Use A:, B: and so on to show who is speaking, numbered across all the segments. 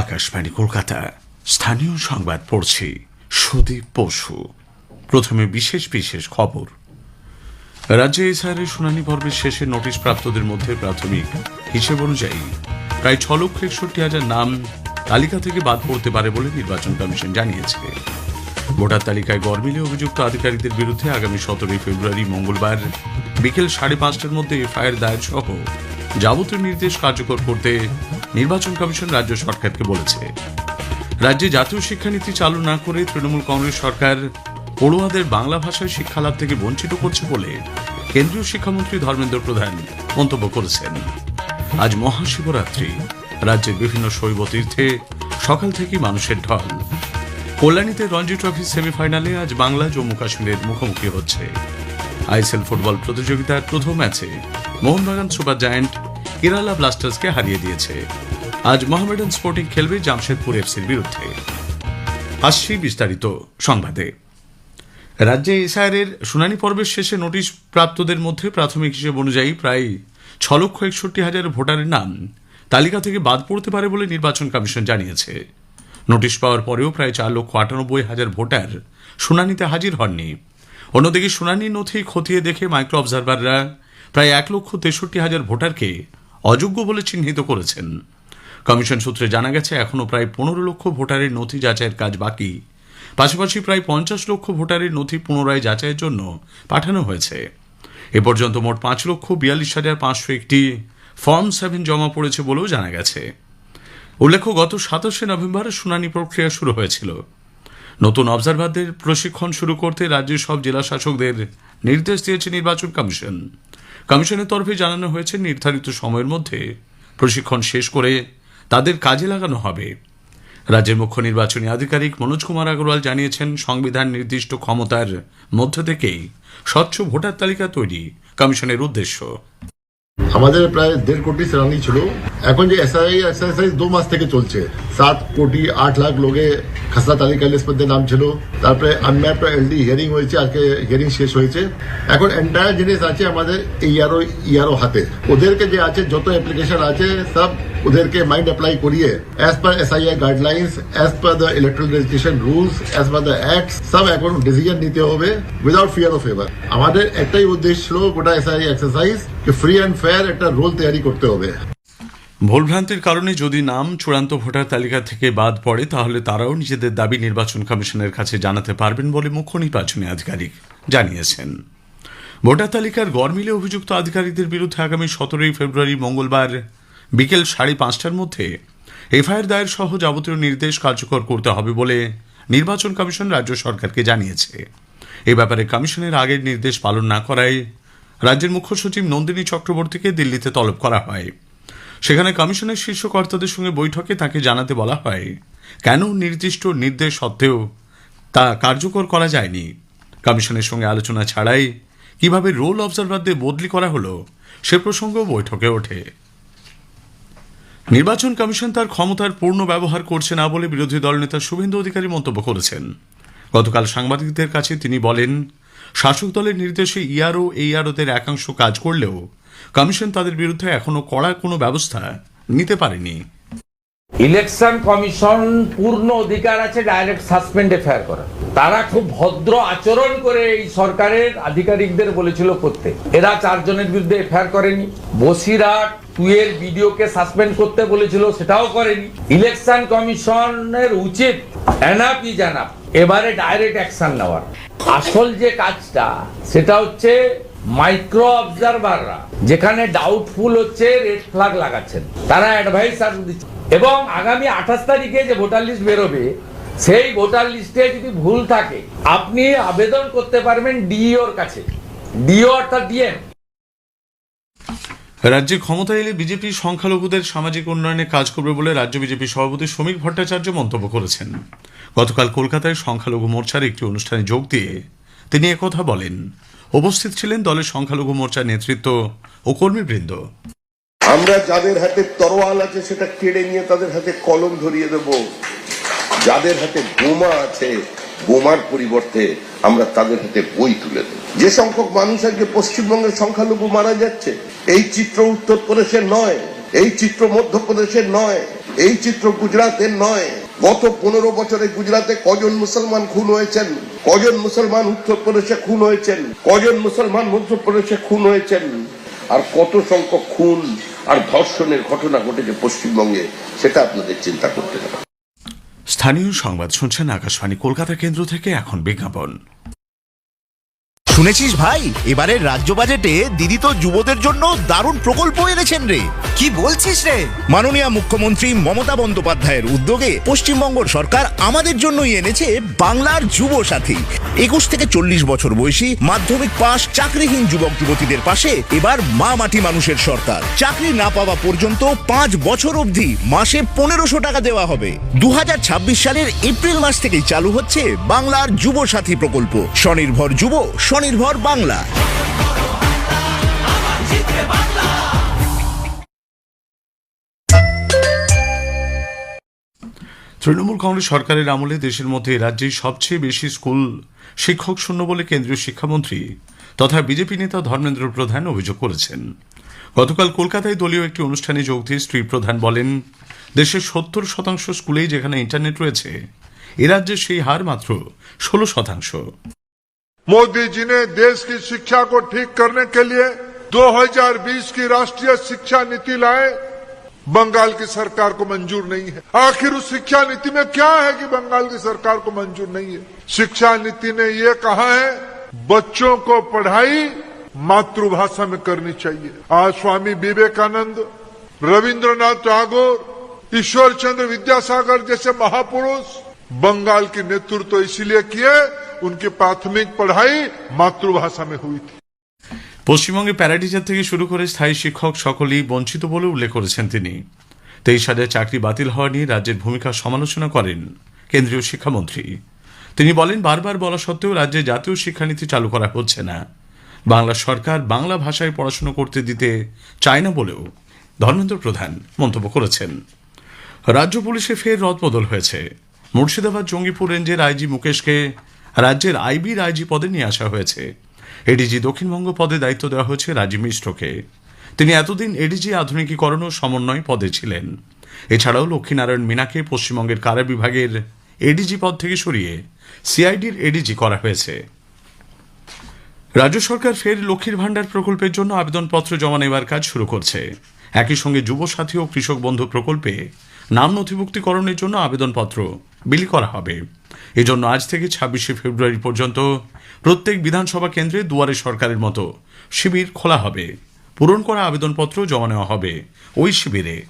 A: আকাশবাণী কলকাতা। স্থানীয় সংবাদ পড়ছি সুদীপ পশু প্রথমে বিশেষ বিশেষ খবর। রাজ্যে এসআইয়ের শুনানি পর্বের শেষে নোটিশ প্রাপ্তদের মধ্যে প্রাথমিক হিসেব অনুযায়ী প্রায় ছ লক্ষ একষট্টি হাজার নাম তালিকা থেকে বাদ পড়তে পারে বলে নির্বাচন কমিশন জানিয়েছে। ভোটার তালিকায় গরমিলে অভিযুক্ত আধিকারিকদের বিরুদ্ধে আগামী সতেরোই ফেব্রুয়ারি মঙ্গলবার বিকেল সাড়ে পাঁচটার মধ্যে এফআইআর দায়ের সহ যাবতীয় নির্দেশ কার্যকর করতে নির্বাচন কমিশন রাজ্য সরকারকে বলেছে। রাজ্যে জাতীয় শিক্ষানীতি চালু না করে তৃণমূল কংগ্রেস সরকার পড়ুয়াদের বাংলা ভাষায় শিক্ষালাভ থেকে বঞ্চিত করছে বলে কেন্দ্রীয় শিক্ষামন্ত্রী ধর্মেন্দ্র প্রধান মন্তব্য করেছেন। আজ মহাশিবরাত্রি, রাজ্যের বিভিন্ন শৈব তীর্থে সকাল থেকেই মানুষের ঢল। কল্যাণীতে রঞ্জি ট্রফি সেমিফাইনালে আজ বাংলা, জম্মু কাশ্মীরের মুখোমুখি হচ্ছে। আইএসএল ফুটবল প্রতিযোগিতার প্রথম ম্যাচে মোহনবাগান সুপার জায়ান্ট কেরালা ব্লাস্টার্সকে হারিয়ে দিয়েছে। আজ মোহামেডান স্পোর্টিং খেলবে জামশেদপুর এফসির বিরুদ্ধে। আসছি বিস্তারিত সংবাদে। রাজ্যে এসআইআর শুনানি পর্বের শেষে নোটিশ প্রাপ্তদের মধ্যে প্রাথমিক হিসেব অনুযায়ী প্রায় ছ লক্ষ একষট্টি হাজার ভোটারের নাম তালিকা থেকে বাদ পড়তে পারে বলে নির্বাচন কমিশন জানিয়েছে। নোটিশ পাওয়ার পরেও প্রায় চার লক্ষ আটানব্বই হাজার ভোটার শুনানিতে হাজির হননি। অন্যদিকে শুনানি নথি খতিয়ে দেখে মাইক্রো অবজারভাররা প্রায় এক লক্ষ তেষট্টি হাজার ভোটারকে অযোগ্য বলে চিহ্নিত করেছেন। কমিশন সূত্রে জানা গেছে, এখনও প্রায় পনেরো লক্ষ ভোটারের নথি যাচাইয়ের কাজ বাকি। পাশাপাশি প্রায় পঞ্চাশ লক্ষ ভোটারের নথি পুনরায় যাচাইয়ের জন্য পাঠানো হয়েছে। এ পর্যন্ত মোট পাঁচ লক্ষ বিয়াল্লিশ হাজার পাঁচশো একটি ফর্ম সেভেন জমা পড়েছে বলেও জানা গেছে। উল্লেখ্য, গত সাতাশে নভেম্বর শুনানি প্রক্রিয়া শুরু হয়েছিল। নতুন অবজারভারদের প্রশিক্ষণ শুরু করতে রাজ্যের সব জেলা শাসকদের নির্দেশ দিয়েছে নির্বাচন কমিশন। কমিশনের তরফে জানানো হয়েছে, নির্ধারিত সময়ের মধ্যে প্রশিক্ষণ শেষ করে তাদের কাজে লাগানো হবে। রাজ্যের মুখ্য নির্বাচনী আধিকারিক মনোজ কুমার আগরওয়াল জানিয়েছেন, সংবিধান নির্দিষ্ট ক্ষমতার মধ্য থেকেই স্বচ্ছ ভোটার তালিকা তৈরি কমিশনের উদ্দেশ্য।
B: আমাদের প্রায় দেড় কোটি সেনানি ছিল। এখন যে এসআই এক্সারসাইজ দু মাস থেকে চলছে। সাত কোটি আট লাখ লোকে খাসা তালিকা লিস্ট মধ্যে নাম ছিল। তারপরে আনম্যাপ এলডি হিয়ারিং হয়েছে, আজকে হিয়ারিং শেষ হয়েছে। এখন এন্টায়ার জিনিস আছে আমাদের ইয়ারও ইয়ারও হাতে। ওদেরকে যে আছে, যত অ্যাপ্লিকেশন আছে, সব ওদেরকে মাইন্ড অ্যাপ্লাই করিয়ে as per S I I guidelines as per the electoral registration rules as per the act সব এখন ডিসিশন নিতে হবে উইদাউট ফিয়ার অফ ফেভার আমাদের একটাই উদ্দেশ্য ছিল গোটা এসআই এক্সারসাইজ যে ফ্রি অ্যান্ড ফেয়ার একটা রোল তৈরি করতে হবে
A: ভুলভ্রান্তির কারণে যদি নাম চূড়ান্ত ভোটার তালিকা থেকে বাদ পড়ে, তাহলে তারাও নিজেদের দাবি নির্বাচন কমিশনের কাছে জানাতে পারবেন বলে মুখ্য নির্বাচনী আধিকারিক জানিয়েছেন। ভোটার তালিকার গড়মিলে অভিযুক্ত আধিকারিকদের বিরুদ্ধে আগামী সতেরোই ফেব্রুয়ারি মঙ্গলবার বিকেল সাড়ে পাঁচটার মধ্যে এফআইআর দায়ের সহ যাবতীয় নির্দেশ কার্যকর করতে হবে বলে নির্বাচন কমিশন রাজ্য সরকারকে জানিয়েছে। এ ব্যাপারে কমিশনের আগের নির্দেশ পালন না করায় রাজ্যের মুখ্য সচিব নন্দিনী চক্রবর্তীকে দিল্লিতে তলব করা হয়। সেখানে কমিশনের শীর্ষ কর্তাদের সঙ্গে বৈঠকে তাকে জানাতে বলা হয়, কেন নির্দিষ্ট নির্দেশ সত্ত্বেও তা কার্যকর করা যায়নি? কমিশনের সঙ্গে আলোচনা ছাড়াই কীভাবে রোল অবজারভারদের বদলি করা হলো সে প্রসঙ্গ বৈঠকে ওঠে। নির্বাচন কমিশন তার ক্ষমতার পূর্ণ ব্যবহার করছে না বলে বিরোধী দলনেতা শুভেন্দু অধিকারী মন্তব্য করেছেন। গতকাল সাংবাদিকদের কাছে তিনি বলেন, শাসক দলের নির্দেশে ইআরও এইআরওদের একাংশ কাজ করলেও কমিশন তাদের বিরুদ্ধে এখনও কড়া কোনো ব্যবস্থা নিতে পারেনি।
C: ইলেকশন কমিশন পূর্ণ অধিকার আছে ডাইরেক্ট সাসপেন্ড এফআইআর করার। তারা খুব ভদ্র আচরণ করে এই সরকারের আধিকারিকদের বলেছিল করতে। এরা চারজনের বিরুদ্ধে এফআইআর করেনি। বসিরহাট টুয়ের বিডিওকে সাসপেন্ড করতে বলেছিল, সেটাও করেনি। ইলেকশন কমিশনের উচিত এনাপি জানাপ এবারে ডাইরেক্ট অ্যাকশন নেওয়ার। আসল যে কাজটা, সেটা হচ্ছে মাইক্রো অবজারভাররা যেখানে ডাউটফুল হচ্ছে রেড ফ্ল্যাগ লাগাচ্ছেন। তারা অ্যাডভাইস আর দিচ্ছে এবং আগামী আঠাশ তারিখে যে ভোটার লিস্ট বেরোবে, সেই ভোটার লিস্টে যদি ভুল থাকে, আপনি আবেদন করতে পারবেন ডিইওর কাছে। ডিও অর্থাৎ ডিএম।
A: রাজ্যে ক্ষমতা এলে বিজেপি সংখ্যালঘুদের সামাজিক উন্নয়নে কাজ করবে বলে রাজ্য বিজেপি সভাপতি শ্রমিক ভট্টাচার্য মন্তব্য করেছেন। গতকাল কলকাতায় সংখ্যালঘু মোর্চার একটি অনুষ্ঠানে যোগ দিয়ে তিনি একথা বলেন। উপস্থিত ছিলেন দলের সংখ্যালঘু মোর্চার নেতৃত্ব ও কর্মীবৃন্দ।
D: আমরা যাদের হাতে তরোয়াল আছে, সেটা কেড়ে নিয়ে তাদের হাতে কলম ধরিয়ে দেব। যাদের হাতে বোমা আছে, বোমার পরিবর্তে আমরা তাদের হাতে বই তুলে দেব। যে সংখ্যক মানুষ আজকে পশ্চিমবঙ্গের সংখ্যালঘু মারা যাচ্ছে, এই চিত্র উত্তরপ্রদেশের নয়, এই চিত্র মধ্যপ্রদেশের নয়, এই চিত্র গুজরাটের নয়। গত পনেরো বছরে গুজরাটে কজন মুসলমান খুন হয়েছেন? কজন মুসলমান উত্তরপ্রদেশে খুন হয়েছেন? কজন মুসলমান মধ্যপ্রদেশে খুন হয়েছেন? আর কত সংখ্যক খুন আর ধর্ষণের ঘটনা ঘটেছে পশ্চিমবঙ্গে, সেটা আপনাদের চিন্তা করতে হবে।
A: স্থানীয় সংবাদ শুনছেন আকাশবাণী কলকাতা কেন্দ্র থেকে এখন বিজ্ঞাপন।
E: শুনেছিস ভাই? এবারের রাজ্য বাজেটে দিদি তো যুবদের জন্য দারুণ প্রকল্প এনেছেন রে।
F: কি বলছিস রে?
E: মাননীয় মুখ্যমন্ত্রী মমতা বন্দ্যোপাধ্যায়ের উদ্যোগে পশ্চিমবঙ্গ সরকার আমাদের জন্যই এনেছে বাংলার যুব সাথী একুশ থেকে চল্লিশ বছর বয়সী মাধ্যমিক পাশ চাকরিহীন যুবক যুবতীদের পাশে এবার মা মাটি মানুষের সরকার। চাকরি না পাওয়া পর্যন্ত পাঁচ বছর অবধি মাসে পনেরোশো টাকা দেওয়া হবে। দু হাজার ছাব্বিশ সালের এপ্রিল মাস থেকেই চালু হচ্ছে বাংলার যুব সাথী প্রকল্প। স্বনির্ভর যুব স্বনির্ভর বাংলা।
A: তৃণমূল কংগ্রেস সরকারের আমলে দেশের মধ্যে রাজ্যে সবচেয়ে বেশি স্কুল শিক্ষক শূন্য বলে কেন্দ্রীয় শিক্ষামন্ত্রী তথা বিজেপি নেতা ধর্মেন্দ্র প্রধান অভিযোগ করেছেন। গতকাল কলকাতায় দলীয় একটি অনুষ্ঠানে যোগ দিয়ে শ্রী প্রধান বলেন, দেশের সত্তর শতাংশ স্কুলেই যেখানে ইন্টারনেট রয়েছে, এ রাজ্যে সেই হার মাত্র ষোলো শতাংশ।
G: मोदी जी ने देश की शिक्षा को ठीक करने के लिए 2020 की राष्ट्रीय शिक्षा नीति लाए। बंगाल की सरकार को मंजूर नहीं है। आखिर उस शिक्षा नीति में क्या है कि बंगाल की सरकार को मंजूर नहीं है? शिक्षा नीति ने ये कहा है, बच्चों को पढ़ाई मातृभाषा में करनी चाहिए। आज स्वामी विवेकानंद, रविंद्रनाथ टैगोर ईश्वर चंद्र विद्यासागर जैसे महापुरुष बंगाल की नेतृत्व तो इसलिए किए उनकी प्राथमिक पढ़ाई मातृभाषा में हुई थी
A: পশ্চিমবঙ্গে প্যারাটিচার থেকে শুরু করে স্থায়ী শিক্ষক সকলেই বঞ্চিত বলে উল্লেখ করেছেন তিনি তেইশ হাজার চাকরি বাতিল হওয়া নিয়ে রাজ্যের ভূমিকা সমালোচনা করেন কেন্দ্রীয় শিক্ষামন্ত্রী তিনি বলেন বারবার বলা সত্ত্বেও রাজ্যে জাতীয় শিক্ষানীতি চালু করা হচ্ছে না বাংলা সরকার বাংলা ভাষায় পড়াশোনা করতে দিতে চায় না বলেও ধর্মেন্দ্র প্রধান মন্তব্য করেছেন রাজ্য পুলিশে ফের রদবদল হয়েছে মুর্শিদাবাদ জঙ্গিপুর রেঞ্জের আইজি মুকেশকে রাজ্যের আইবির আইজি পদে নিয়ে আসা হয়েছে। এডিজি দক্ষিণবঙ্গ পদে দায়িত্ব দেওয়া হয়েছে রাজীব মিশ্রকে। তিনি এতদিন এডিজি আধুনিকীকরণ ও সমন্বয় পদে ছিলেন। এছাড়াও লক্ষ্মীনারায়ণ মিনাকে পশ্চিমবঙ্গের কারা বিভাগের এডিজি পদ থেকে সরিয়ে সিআইডির এডিজি করা হয়েছে। রাজ্য সরকার ফের লক্ষ্মীর ভাণ্ডার প্রকল্পের জন্য আবেদনপত্র জমা নেওয়ার কাজ শুরু করছে। একই সঙ্গে যুব সাথী ও কৃষক বন্ধু প্রকল্পে নাম নথিভুক্তিকরণের জন্য আবেদনপত্র বিলি করা হবে। এজন্য আজ থেকে ছাব্বিশে ফেব্রুয়ারি পর্যন্ত প্রত্যেক বিধানসভা কেন্দ্রে দুয়ারে সরকারের মতো শিবির খোলা হবে। পূরণ করা আবেদনপত্র জমা নেওয়া হবে ওই শিবিরে।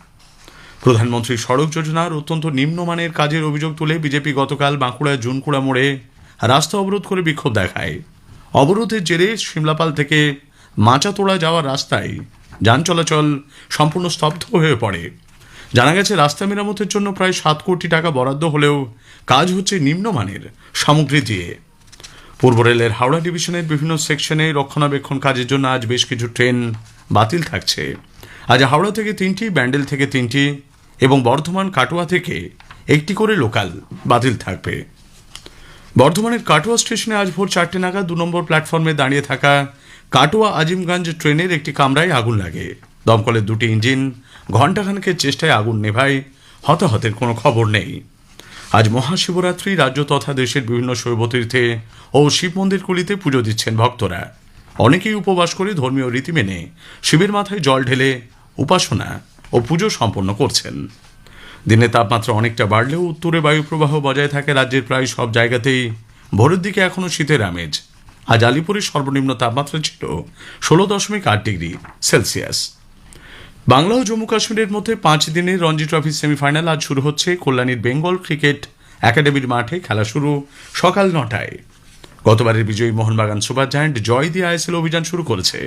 A: প্রধানমন্ত্রী সড়ক যোজনার অত্যন্ত নিম্নমানের কাজের অভিযোগ তুলে বিজেপি গতকাল বাঁকুড়ার জুনকুড়া মোড়ে রাস্তা অবরোধ করে বিক্ষোভ দেখায়। অবরোধের জেরে শিমলাপাল থেকে মাচাতোড়া যাওয়ার রাস্তায় যান চলাচল সম্পূর্ণ স্তব্ধ হয়ে পড়ে। জানা গেছে, রাস্তা মেরামতের জন্য প্রায় সাত কোটি টাকা বরাদ্দ হলেও কাজ হচ্ছে নিম্নমানের সামগ্রী দিয়ে। পূর্ব রেলের হাওড়া ডিভিশনের বিভিন্ন সেকশনে রক্ষণাবেক্ষণ কাজের জন্য আজ বেশ কিছু ট্রেন বাতিল থাকছে। আজ হাওড়া থেকে তিনটি, ব্যান্ডেল থেকে তিনটি এবং বর্ধমান কাটোয়া থেকে একটি করে লোকাল বাতিল থাকবে। বর্ধমানের কাটোয়া স্টেশনে আজ ভোর চারটে নাগাদ দু নম্বর প্ল্যাটফর্মে দাঁড়িয়ে থাকা কাটোয়া আজিমগঞ্জ ট্রেনের একটি কামরায় আগুন লাগে। দমকলের দুটি ইঞ্জিন ঘণ্টাখানেকের চেষ্টায় আগুন নেভায়, হতাহতের কোনো খবর নেই। আজ মহাশিবরাত্রি, রাজ্য তথা দেশের বিভিন্ন শৈবতীর্থে ও শিব মন্দিরগুলিতে পুজো দিচ্ছেন ভক্তরা। অনেকেই উপবাস করে ধর্মীয় রীতি মেনে শিবের মাথায় জল ঢেলে উপাসনা ও পুজো সম্পন্ন করছেন। দিনে তাপমাত্রা অনেকটা বাড়লেও উত্তরে বায়ুপ্রবাহ বজায় থাকে রাজ্যের প্রায় সব জায়গাতেই। ভোরের দিকে এখনও শীতের আমেজ। আজ আলিপুরের সর্বনিম্ন তাপমাত্রা ছিল ষোলো দশমিক আট ডিগ্রি সেলসিয়াস। বাংলা ও জম্মু কাশ্মীরের মধ্যে পাঁচ দিনের রঞ্জি ট্রফি সেমিফাইনাল আজ শুরু হচ্ছে কল্যাণীর বেঙ্গল ক্রিকেট একাডেমির মাঠে খেলা শুরু সকাল নটায়। গতবারের বিজয়ী মোহনবাগান সুপার জায়ান্ট জয় দিয়ে আইএসএল অভিযান শুরু করেছে।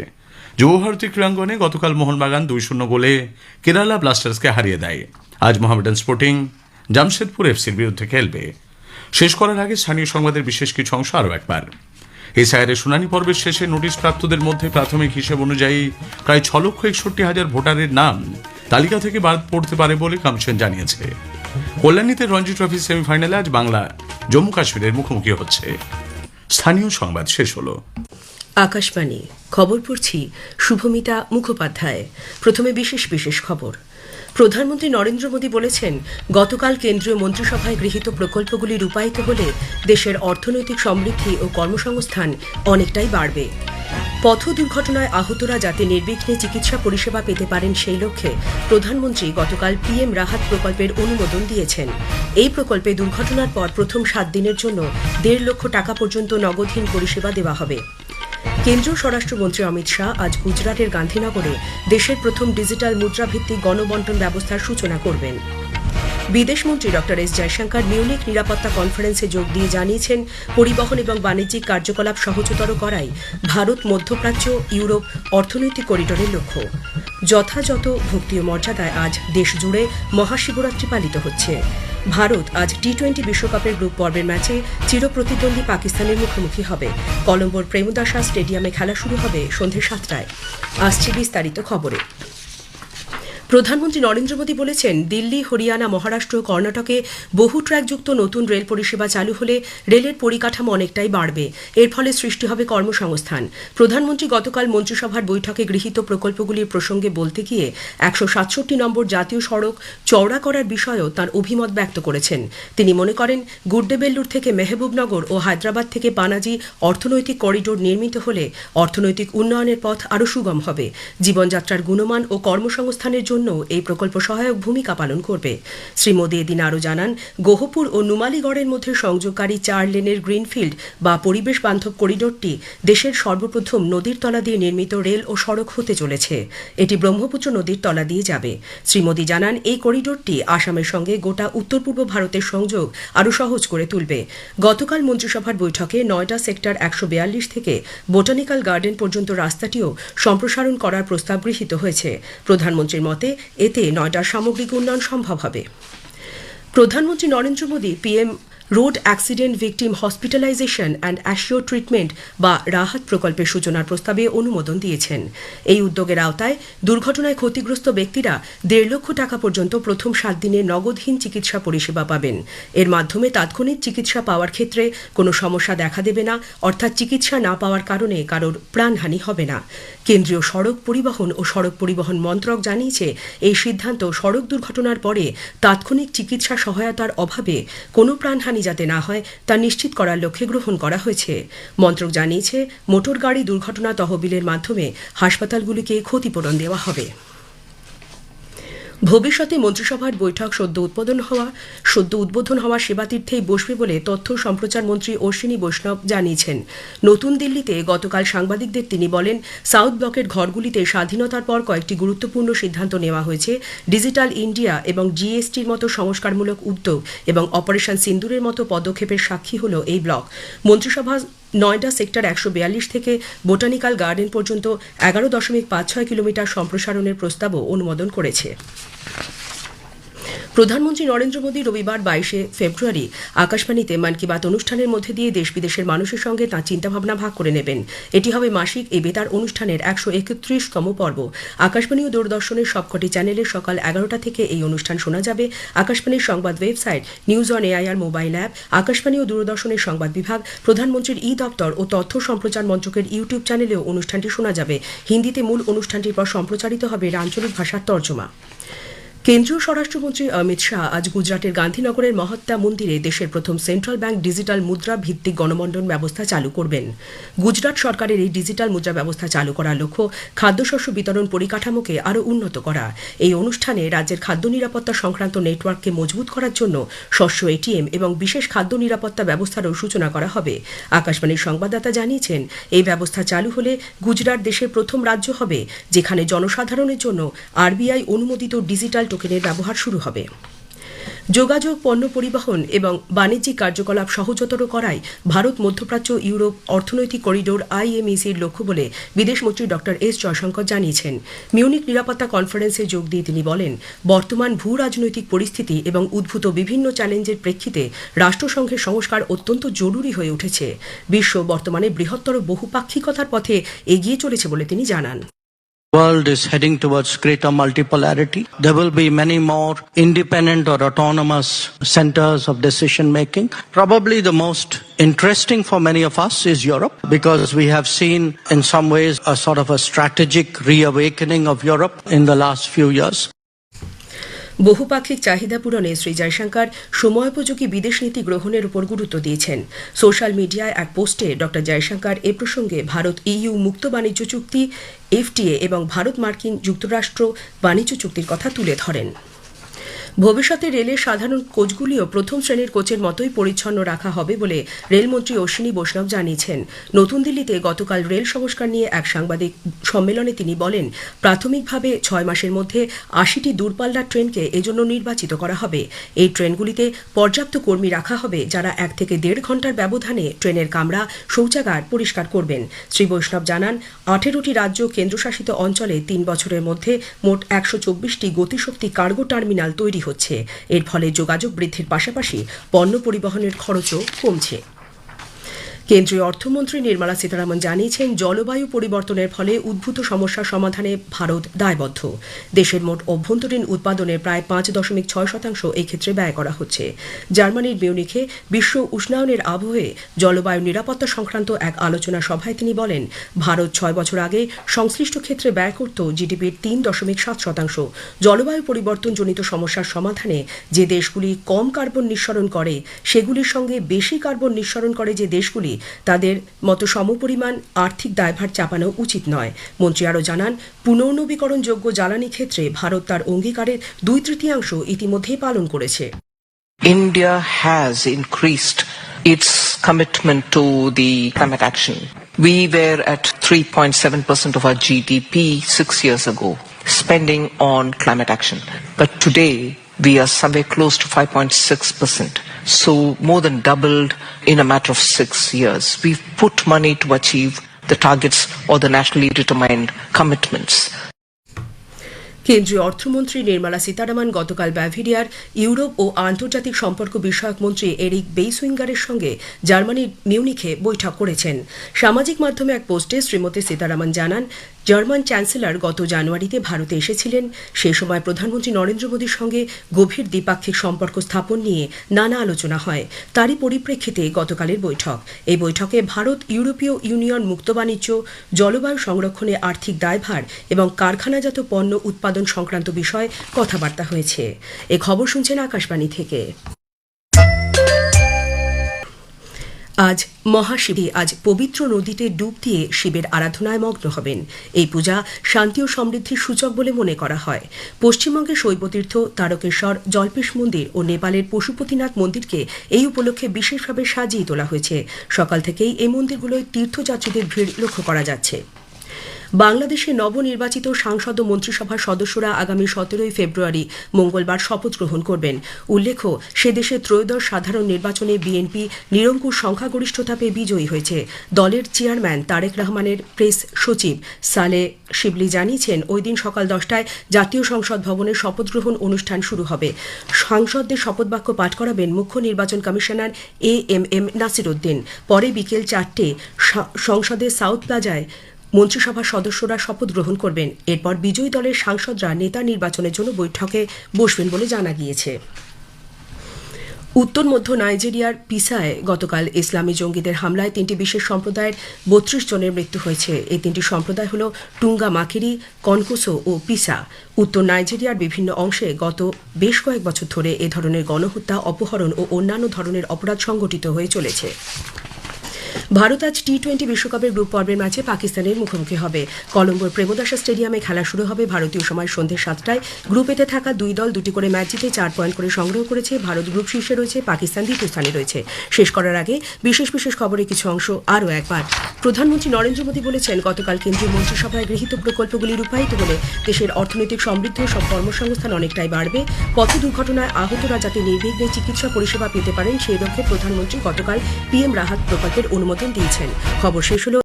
A: যুবভারতী ক্রীড়াঙ্গনে গতকাল মোহনবাগান দুই শূন্য গোলে কেরালা ব্লাস্টার্সকে হারিয়ে দেয়। আজ মোহামেডান স্পোর্টিং জামশেদপুর এফসির বিরুদ্ধে খেলবে। শেষ করার আগে স্থানীয় সংবাদের বিশেষ কিছু অংশ আরও একবার। এসআইআরের শুনানি পর্বের শেষে নোটিশ প্রাপ্তদের মধ্যে প্রাথমিক হিসেব অনুযায়ী প্রায় ছ লক্ষ একষট্টি হাজার ভোটারের নাম তালিকা থেকে বাদ পড়তে পারে বলে কমিশন জানিয়েছে। কল্যাণীতে রঞ্জি ট্রফি সেমিফাইনালে আজ বাংলা জম্মু কাশ্মীরের মুখোমুখি হচ্ছে। স্থানীয় সংবাদ শেষ হলো।
H: আকাশবাণী, খবর পড়ছি শুভমিতা মুখোপাধ্যায়। প্রথমে বিশেষ বিশেষ খবর। প্রধানমন্ত্রী নরেন্দ্র মোদী বলেছেন, গতকাল কেন্দ্রীয় মন্ত্রিসভায় গৃহীত প্রকল্পগুলি রূপায়িত হলে দেশের অর্থনৈতিক সমৃদ্ধি ও কর্মসংস্থান অনেকটাই বাড়বে। পথ দুর্ঘটনায় আহতরা যাতে নির্বিঘ্নে চিকিৎসা পরিষেবা পেতে পারেন সেই লক্ষ্যে প্রধানমন্ত্রী গতকাল পিএম রাহাত প্রকল্পের অনুমোদন দিয়েছেন। এই প্রকল্পে দুর্ঘটনার পর প্রথম সাত দিনের জন্য দেড় লক্ষ টাকা পর্যন্ত নগদহীন পরিষেবা দেওয়া হবে। কেন্দ্রীয় স্বরাষ্ট্রমন্ত্রী অমিত শাহ আজ গুজরাটের গান্ধীনগরে দেশের প্রথম ডিজিটাল মুদ্রাভিত্তিক গণবন্টন ব্যবস্থার সূচনা করবেন। বিদেশমন্ত্রী ডক্টর এস জয়শঙ্কর মিউনিক নিরাপত্তা কনফারেন্সে যোগ দিয়ে জানিয়েছেন, পরিবহন এবং বাণিজ্যিক কার্যকলাপ সহজতর করাই ভারত মধ্যপ্রাচ্য, ইউরোপ অর্থনৈতিক করিডোরের লক্ষ্য। যথাযথ ভক্তি ও মর্যাদায় আজ দেশ জুড়ে মহাশিবরাত্রি পালিত হচ্ছে। ভারত আজ টি টোয়েন্টি বিশ্বকাপের গ্রুপ পর্বের ম্যাচে চিরপ্রতিদ্বন্দ্বী পাকিস্তানের মুখোমুখি হবে। কলম্বোর প্রেমদাসা স্টেডিয়ামে খেলা শুরু হবে সন্ধে সাতটায়। আসছে বিস্তারিত খবরে। প্রধানমন্ত্রী নরেন্দ্র মোদী বলেছেন, দিল্লি, হরিয়ানা, মহারাষ্ট্র কর্ণাটকে বহু ট্র্যাকযুক্ত নতুন রেল পরিষেবা চালু হলে রেলের পরিকাঠামো অনেকটাই বাড়বে। এর ফলে সৃষ্টি হবে কর্মসংস্থান। প্রধানমন্ত্রী গতকাল মন্ত্রিসভার বৈঠকে গৃহীত প্রকল্পগুলির প্রসঙ্গে বলতে গিয়ে একশো সাতষট্টি নম্বর জাতীয় সড়ক চওড়া করার বিষয়েও তার অভিমত ব্যক্ত করেছেন। তিনি মনে করেন, গুড্ডেবেল্লুর থেকে মেহবুবনগর ও হায়দ্রাবাদ থেকে পানাজি অর্থনৈতিক করিডোর নির্মিত হলে অর্থনৈতিক উন্নয়নের পথ আরও সুগম হবে। জীবনযাত্রার গুণমান ও কর্মসংস্থানের জন্য এই প্রকল্প সহায়ক ভূমিকা পালন করবে। শ্রী মোদী এদিন আরও জানান, গোহপুর ও নুমালিগড়ের মধ্যে সংযোগকারী চার লেনের গ্রিনফিল্ড বা পরিবেশ বান্ধব করিডোরটি দেশের সর্বপ্রথম নদীর তলা দিয়ে নির্মিত রেল ও সড়ক হতে চলেছে। এটি ব্রহ্মপুত্র নদীর তলা দিয়ে যাবে। শ্রী মোদী জানান, এই করিডোরটি আসামের সঙ্গে গোটা উত্তর পূর্ব ভারতের সংযোগ আরও সহজ করে তুলবে। গতকাল মন্ত্রিসভার বৈঠকে নয়ডা সেক্টর একশো বিয়াল্লিশ থেকে বোটানিক্যাল গার্ডেন পর্যন্ত রাস্তাটিও সম্প্রসারণ করার প্রস্তাব গৃহীত হয়েছে। প্রধানমন্ত্রীর মতে এতে নয়ডার সামগ্রিক উন্নয়ন সম্ভব হবে। প্রধানমন্ত্রী Narendra Modi PM road accident, victim hospitalisation and assure treatment বা রাহাত প্রকল্পের সূচনার প্রস্তাবে অনুমোদন দিয়েছেন। এই উদ্যোগের আওতায় দুর্ঘটনায় ক্ষতিগ্রস্ত ব্যক্তিরা দেড় লক্ষ টাকা পর্যন্ত প্রথম সাত দিনের নগদহীন চিকিৎসা পরিষেবা পাবেন। এর মাধ্যমে তাৎক্ষণিক চিকিৎসা পাওয়ার ক্ষেত্রে কোনো সমস্যা দেখা দেবে না, অর্থাৎ চিকিৎসা না পাওয়ার কারণে কারোর প্রাণহানি হবে না। কেন্দ্রীয় সড়ক পরিবহন ও সড়ক পরিবহন মন্ত্রক জানিয়েছে, এই সিদ্ধান্ত সড়ক দুর্ঘটনার পরে তাৎক্ষণিক চিকিৎসা সহায়তার অভাবে কোনো প্রাণহানি যাতে না হয়, তা নিশ্চিত করার লক্ষ্যে গ্রহণ করা হয়েছে। মন্ত্রক জানিয়েছে, মোটর গাড়ি দুর্ঘটনা তহবিলের মাধ্যমে হাসপাতালগুলিকে ক্ষতিপূরণ দেওয়া হবে। ভবিষ্যতে মন্ত্রিসভার বৈঠক সদ্য উদ্বোধন হওয়া, সদ্য উদ্বোধন হওয়া সেবাতীর্থেই বসবে বলে তথ্য সম্প্রচার মন্ত্রী অশ্বিনী বৈষ্ণব জানিয়েছেন। নতুন দিল্লিতে গতকাল সাংবাদিকদের তিনি বলেন, সাউথ ব্লকের ঘরগুলিতে স্বাধীনতার পর কয়েকটি গুরুত্বপূর্ণ সিদ্ধান্ত নেওয়া হয়েছে। ডিজিটাল ইন্ডিয়া এবং জিএসটির মতো সংস্কারমূলক উদ্যোগ এবং অপারেশন সিন্দুরের মতো পদক্ষেপের সাক্ষী হল এই ব্লক। মন্ত্রিসভা নয়ডা সেক্টর একশো বিয়াল্লিশ থেকে বোটানিক্যাল গার্ডেন পর্যন্ত এগারো দশমিক পাঁচ ছয় কিলোমিটার সম্প্রসারণের প্রস্তাবও অনুমোদন করেছে। প্রধানমন্ত্রী নরেন্দ্র মোদী রবিবার বাইশে ফেব্রুয়ারি আকাশবাণীতে মন কি বাত অনুষ্ঠানের মধ্যে দিয়ে দেশ বিদেশের মানুষের সঙ্গে তাঁর চিন্তাভাবনা ভাগ করে নেবেন। এটি হবে মাসিক এই বেতার অনুষ্ঠানের একশো একত্রিশতম পর্ব। আকাশবাণী ও দূরদর্শনের সবকটি চ্যানেলে সকাল এগারোটা থেকে এই অনুষ্ঠান শোনা যাবে। আকাশবাণীর সংবাদ website news on AIR mobile app Akashvani ও দূরদর্শনের সংবাদ বিভাগ, প্রধানমন্ত্রীর ই দপ্তর ও তথ্য সম্প্রচার মন্ত্রকের ইউটিউব চ্যানেলেও অনুষ্ঠানটি শোনা যাবে। হিন্দিতে মূল অনুষ্ঠানটির পর সম্প্রচারিত হবে আঞ্চলিক ভাষার তর্জমা। কেন্দ্রীয় স্বরাষ্ট্রমন্ত্রী অমিত শাহ আজ গুজরাটের গান্ধীনগরের মহাত্মা মন্দিরে দেশের প্রথম সেন্ট্রাল ব্যাংক ডিজিটাল মুদ্রা ভিত্তিক গণবন্টন ব্যবস্থা চালু করবেন। গুজরাট সরকারের এই ডিজিটাল মুদ্রা ব্যবস্থা চালু করার লক্ষ্য খাদ্যশস্য বিতরণ পরিকাঠামোকে আরও উন্নত করা। এই অনুষ্ঠানে রাজ্যের খাদ্য নিরাপত্তা সংক্রান্ত নেটওয়ার্ককে মজবুত করার জন্য শস্য এটিএম এবং বিশেষ খাদ্য নিরাপত্তা ব্যবস্থারও সূচনা করা হবে। আকাশবাণীর সংবাদদাতা জানিয়েছেন, এই ব্যবস্থা চালু হলে গুজরাট দেশের প্রথম রাজ্য হবে, যেখানে জনসাধারণের জন্য আরবিআই অনুমোদিত ডিজিটাল টোকেনের ব্যবহার শুরু হবে। যোগাযোগ, পণ্য পরিবহন এবং বাণিজ্যিক কার্যকলাপ সহজতর করাই ভারত, মধ্যপ্রাচ্য, ইউরোপ অর্থনৈতিক করিডোর আইএমইসির লক্ষ্য বলে বিদেশমন্ত্রী ডক্টর এস জয়শঙ্কর জানিয়েছেন। মিউনিক নিরাপত্তা কনফারেন্সে যোগ দিয়ে তিনি বলেন, বর্তমান ভূ রাজনৈতিক পরিস্থিতি এবং উদ্ভূত বিভিন্ন চ্যালেঞ্জের প্রেক্ষিতে রাষ্ট্রসংঘের সংস্কার অত্যন্ত জরুরি হয়ে উঠেছে। বিশ্ব বর্তমানে বৃহত্তর বহুপাক্ষিকতার পথে এগিয়ে চলেছে বলে তিনি জানান।
F: World is heading towards greater multipolarity. There will be many more independent or autonomous centers of decision making. Probably the most interesting for many of us is Europe because we have seen in some ways a sort of a strategic reawakening of Europe in the last few years.
H: বহুপাক্ষিক চাহিদা পূরণে শ্রী জয়শঙ্কর সময়োপযোগী বিদেশ নীতি গ্রহণের উপর গুরুত্ব দিয়েছেন। সোশ্যাল মিডিয়ায় এক পোস্টে ড জয়শঙ্কর এ প্রসঙ্গে ভারত ইইউ মুক্ত বাণিজ্য চুক্তি এফটিএ এবং ভারত মার্কিন যুক্তরাষ্ট্র বাণিজ্য চুক্তির কথা তুলে ধরেন। ভবিষ্যতে রেলের সাধারণ কোচগুলিও প্রথম শ্রেণির কোচের মতোই পরিচ্ছন্ন রাখা হবে বলে রেলমন্ত্রী অশ্বিনী বৈষ্ণব জানিয়েছেন। নতুন দিল্লিতে গতকাল রেল সংস্কার নিয়ে এক সাংবাদিক সম্মেলনে তিনি বলেন, প্রাথমিকভাবে ছয় মাসের মধ্যে আশিটি দূরপাল্লার ট্রেনকে এজন্য নির্বাচিত করা হবে। এই ট্রেনগুলিতে পর্যাপ্ত কর্মী রাখা হবে যারা এক থেকে দেড় ঘণ্টার ব্যবধানে ট্রেনের কামরা, শৌচাগার পরিষ্কার করবেন। শ্রী বৈষ্ণব জানান, আঠেরোটি রাজ্য কেন্দ্রশাসিত অঞ্চলে তিন বছরের মধ্যে মোট একশো চব্বিশটি গতিশক্তি কার্গো টার্মিনাল তৈরি হচ্ছে। এর ফলে যোগাযোগ বৃদ্ধির পাশাপাশি পণ্য পরিবহনের খরচও কমছে। কেন্দ্রীয় অর্থমন্ত্রী নির্মলা সীতারামন জানিয়েছেন, জলবায়ু পরিবর্তনের ফলে উদ্ভূত সমস্যার সমাধানে ভারত দায়বদ্ধ। দেশের মোট অভ্যন্তরীণ উৎপাদনের প্রায় পাঁচ দশমিক ছয় শতাংশ এই ক্ষেত্রে ব্যয় করা হচ্ছে। জার্মানির মিউনিখে বিশ্ব উষ্ণায়নের আবহে জলবায়ু নিরাপত্তা সংক্রান্ত এক আলোচনা সভায় তিনি বলেন, ভারত ছয় বছর আগে সংশ্লিষ্ট ক্ষেত্রে ব্যয় করত জিডিপির তিন দশমিক সাত শতাংশ। জলবায়ু পরিবর্তনজনিত সমস্যার সমাধানে যে দেশগুলি কম কার্বন নিঃসরণ করে, সেগুলির সঙ্গে বেশি কার্বন নিঃসরণ করে যে দেশগুলি তাদের মতো সমপরিমাণ আর্থিক দায়ভার চাপানো উচিত নয়। মন্ত্রী আরও জানান, পুনর্নবীকরণযোগ্য জ্বালানি ক্ষেত্রে ভারত তার অঙ্গীকারের দুই তৃতীয়াংশ ইতিমধ্যে পালন করেছে।
I: India has increased its commitment to the climate action we were at three point seven percent of our six years ago spending on climate action but today we are somewhere close to 5.6%. So more than doubled in a matter of six years. We've put money to achieve the targets or the nationally determined commitments.
H: কেন্দ্রীয় অর্থমন্ত্রী নির্মলা সীতারামন গতকাল ব্যাভেরিয়ার Europe ও আন্তর্জাতিক সম্পর্ক বিষয়ক মন্ত্রী Eric বেইসুইঙ্গারের সঙ্গে জার্মানির মিউনিখে বৈঠক করেছেন সামাজিক মাধ্যমে এক পোস্টে শ্রীমতী সীতারামন জানান জার্মান চ্যান্সেলর গত জানুয়ারিতে ভারতে এসেছিলেন। সেই সময় প্রধানমন্ত্রী নরেন্দ্র মোদীর সঙ্গে গভীর দ্বিপাক্ষিক সম্পর্ক স্থাপন নিয়ে নানা আলোচনা হয়। তারই পরিপ্রেক্ষিতে গতকালের বৈঠক। এই বৈঠকে ভারত, ইউরোপীয় ইউনিয়ন মুক্ত বাণিজ্য, জলবায়ু সংরক্ষণে আর্থিক দায়ভার এবং কারখানাজাত পণ্য উৎপাদন সংক্রান্ত বিষয়ে কথাবার্তা হয়েছে। এ খবর শুনছেন আকাশবাণী থেকে। আজ মহাশিবে আজ পবিত্র নদীতে ডুব দিয়ে শিবের আরাধনায় মগ্ন হবেন। এই পূজা শান্তি ও সমৃদ্ধির সূচক বলে মনে করা হয়। পশ্চিমবঙ্গে শৈবতীর্থ, তারকেশ্বর, জল্পেশ মন্দির ও নেপালের পশুপতিনাথ মন্দিরকে এই উপলক্ষে বিশেষভাবে সাজিয়ে তোলা হয়েছে। সকাল থেকেই এই মন্দিরগুলোয় তীর্থযাত্রীদের ভিড় লক্ষ্য করা যাচ্ছে। বাংলাদেশে নবনির্বাচিত সাংসদ ও মন্ত্রিসভার সদস্যরা আগামী সতেরোই ফেব্রুয়ারি মঙ্গলবার শপথ গ্রহণ করবেন। উল্লেখ্য, সে দেশে ত্রয়োদশ সাধারণ নির্বাচনে বিএনপি নিরঙ্কুশ সংখ্যাগরিষ্ঠতা পেয়ে বিজয়ী হয়েছে। দলের চেয়ারম্যান তারেক রহমানের প্রেস সচিব সালে শিবলি জানিয়েছেন, ওই দিন সকাল দশটায় জাতীয় সংসদ ভবনে শপথ গ্রহণ অনুষ্ঠান শুরু হবে। সাংসদদের শপথ বাক্য পাঠ করাবেন মুখ্য নির্বাচন commissioner A M M Nasir Uddin পরে বিকেল চারটে সা- সংসদের সাউথ প্লাজায় মন্ত্রিসভার সদস্যরা শপথ গ্রহণ করবেন। এরপর বিজয়ী দলের সাংসদরা নেতা নির্বাচনের জন্য বৈঠকে বসবেন বলে জানা গিয়েছে। উত্তর মধ্য নাইজেরিয়ার পিসায় গতকাল ইসলামী জঙ্গিদের হামলায় তিনটি বিশেষ সম্প্রদায়ের বত্রিশ জনের মৃত্যু হয়েছে। এই তিনটি সম্প্রদায় হল টুঙ্গা মাকিরি, কনকোসো ও পিসা। উত্তর নাইজেরিয়ার বিভিন্ন অংশে গত বেশ কয়েক বছর ধরে এ ধরনের গণহত্যা, অপহরণ ও অন্যান্য ধরনের অপরাধ সংঘটিত হয়ে চলেছে। ভারত আজ টি টোয়েন্টি বিশ্বকাপের গ্রুপ পর্বের ম্যাচে পাকিস্তানের মুখোমুখি হবে। কলম্বোর প্রেমদাসা স্টেডিয়ামে খেলা শুরু হবে ভারতীয় সময় সন্ধ্যে সাতটায়। গ্রুপেতে থাকা দুই দল দুটি করে ম্যাচ জিতে চার পয়েন্ট করে সংগ্রহ করেছে। ভারত গ্রুপ শীর্ষে রয়েছে, পাকিস্তান দ্বিতীয় স্থানে রয়েছে। শেষ করার আগে বিশেষ বিশেষ খবরের কিছু অংশ আরও একবার। প্রধানমন্ত্রী নরেন্দ্র মোদী বলেছেন, গতকাল কেন্দ্রীয় মন্ত্রিসভায় গৃহীত প্রকল্পগুলি রূপায়িত হলে দেশের অর্থনৈতিক সমৃদ্ধি সব কর্মসংস্থান অনেকটাই বাড়বে। পথ দুর্ঘটনায় আহতরা যাতে নির্বিঘ্নে চিকিৎসা পরিষেবা পেতে পারেন, সেই লক্ষ্যে প্রধানমন্ত্রী গতকাল পিএম রাহাত প্রকল্পের অনুমোদন দিয়েছেন। খবর শেষ হলো